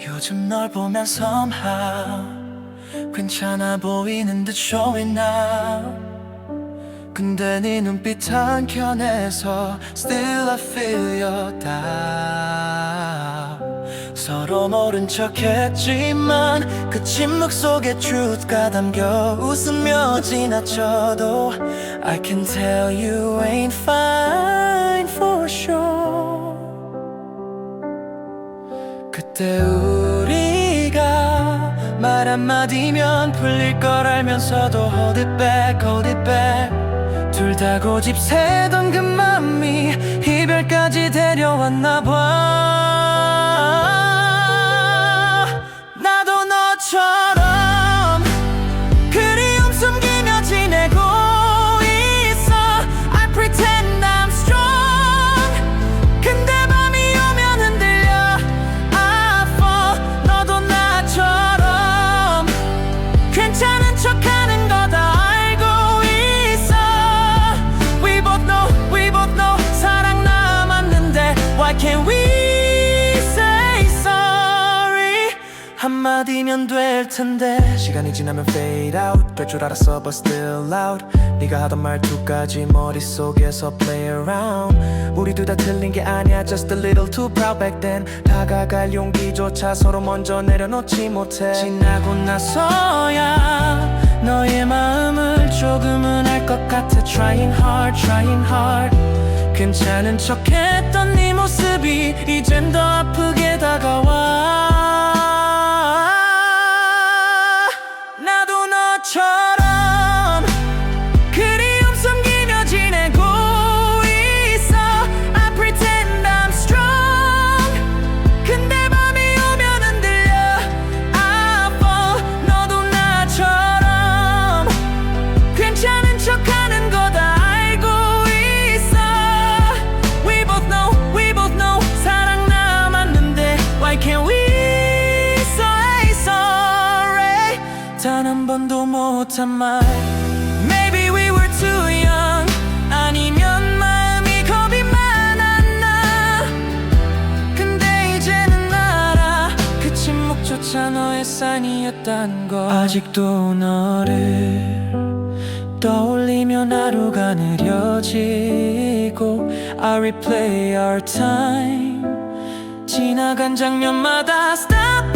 요즘 널 보면 somehow 괜찮아 보이는 듯 showing now 근데 네 눈빛 한켠에서 Still I feel your doubt 서로 모른 척 했지만 그 침묵 속에 truth가 담겨 웃으며 지나쳐도 I can tell you ain't fine for sure 그때 우리가 말 한마디면 풀릴 걸 알면서도 Hold it back, hold it back. 둘 다 고집 세던 그 맘이 이별까지 데려왔나 봐. 나도 너처럼 한마디면 될 텐데. 시간이 지나면 fade out. 될 줄 알았어 but still out 네가 하던 말투까지 머릿속에서 play around. 우리 둘 다 틀린 게 아니야 just a little too proud back then. 다가갈 용기조차 서로 먼저 내려놓지 못해. 지나고 나서야 너의 마음을 조금은 알 것 같아. Trying hard trying hard. 괜찮은 척했던 네 모습이 이젠 더 아프게 다 단 한 번도 못한 말. Maybe we were too young. 아니면 마음이 겁이 많았나. 근데 이제는 알아. 그 침묵조차 너의 사인이었단 걸. 아직도 너를 떠올리면 하루가 느려지고 I replay our time. 지나간 장면마다 stop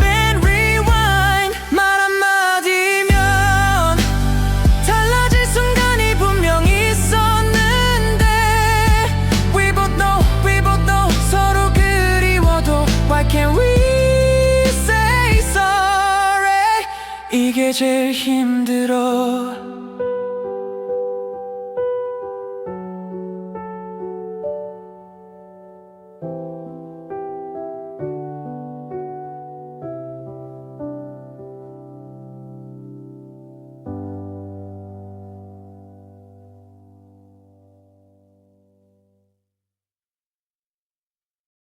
제일 힘들어